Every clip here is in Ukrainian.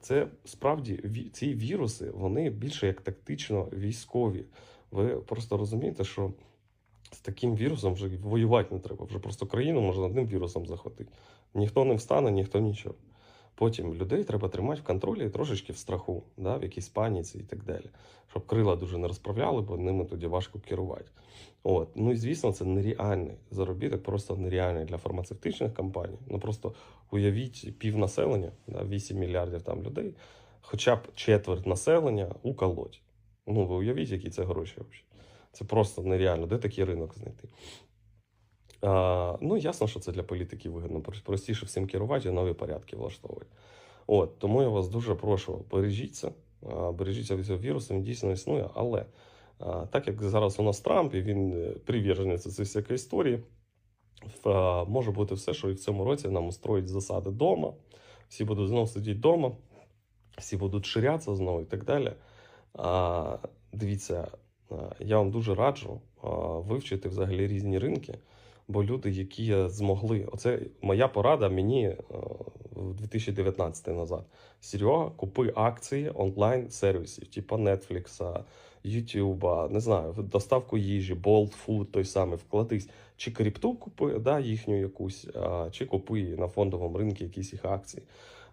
Це справді ці віруси, вони більше як тактично військові. Ви просто розумієте, що з таким вірусом вже воювати не треба. Вже просто країну можна одним вірусом захватити. Ніхто не встане, ніхто нічого. Потім людей треба тримати в контролі і трошечки в страху, да, в якійсь паніці і так далі. Щоб крила дуже не розправляли, бо ними тоді важко керувати. От. Ну і звісно, це нереальний заробіток, просто нереальний для фармацевтичних компаній. Ну просто уявіть пів населення, да, 8 мільярдів там людей, хоча б четверть населення уколоть. Ну, ви уявіть, які це гроші взагалі. Це просто нереально. Де такий ринок знайти? Ну, ясно, що це для політиків вигідно. Простіше всім керувати і нові порядки влаштовувати. От, тому я вас дуже прошу, бережіться, бережіться від цього вірусу, він дійсно існує, але так як зараз у нас Трамп, і він е, приверженець цієї всякої історії, може бути все, що і в цьому році нам устроїть засади вдома, всі будуть знову сидіти вдома, всі будуть ширятися знову і так далі. Дивіться, я вам дуже раджу вивчити взагалі різні ринки, бо люди, які змогли, оце моя порада мені е, в 2019 назад. Серега, купи акції онлайн-сервісів, типу Netflix, YouTube, не знаю, доставку їжі, Bolt Food той самий, вкладись. Чи крипту купи, да, їхню якусь, чи купи на фондовому ринку якісь їх акції.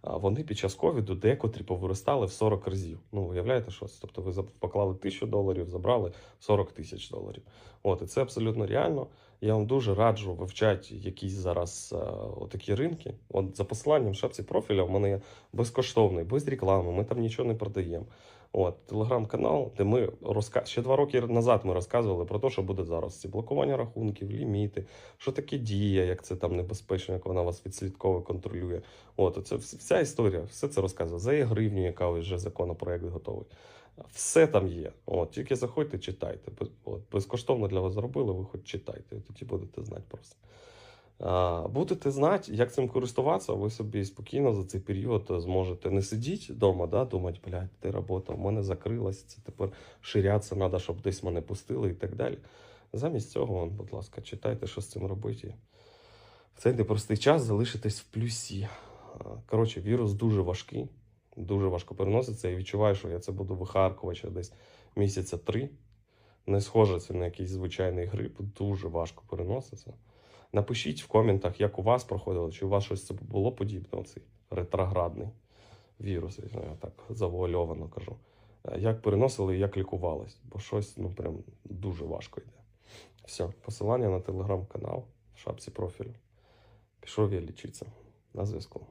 Вони під час ковіду декотрі повиростали в 40 разів. Ну, уявляєте, що це? Тобто ви поклали тисячу доларів, забрали 40 тисяч доларів. От, і це абсолютно реально. Я вам дуже раджу вивчати якісь зараз а, отакі ринки. От за посиланням в шапці профіля в мене є безкоштовний, без реклами, ми там нічого не продаємо. От, телеграм-канал, де ми розка... ще два роки назад ми розказували про те, що буде зараз. Ці блокування рахунків, ліміти, що таке дія, як це там небезпечно, як вона вас відслідково контролює. От, це вся історія, все це розказує. За гривню, яка вже законопроект готовий. Все там є. От, тільки заходьте, читайте. От, безкоштовно для вас зробили, ви хоч читайте, тоді будете знати просто. Будете знати, як цим користуватися, ви собі спокійно за цей період зможете не сидіти вдома, да, думати, блядь, ти робота, в мене закрилась, це тепер ширятися треба, щоб десь мене пустили і так далі. Замість цього, будь ласка, читайте, що з цим робити. В цей непростий час залишитесь в плюсі. Коротше, вірус дуже важкий, дуже важко переноситься. І відчуваю, що я це буду вихаркувати ще десь місяця три. Не схоже це на якийсь звичайний грип, дуже важко переноситься. Напишіть в коментах, як у вас проходило, чи у вас щось це було подібне, цей ретроградний вірус, я так завуальовано кажу. Е, Як переносили і як лікувались, бо щось ну прям дуже важко йде. Все, посилання на телеграм-канал в шапці профілю. Пішов я лічитися. На зв'язку.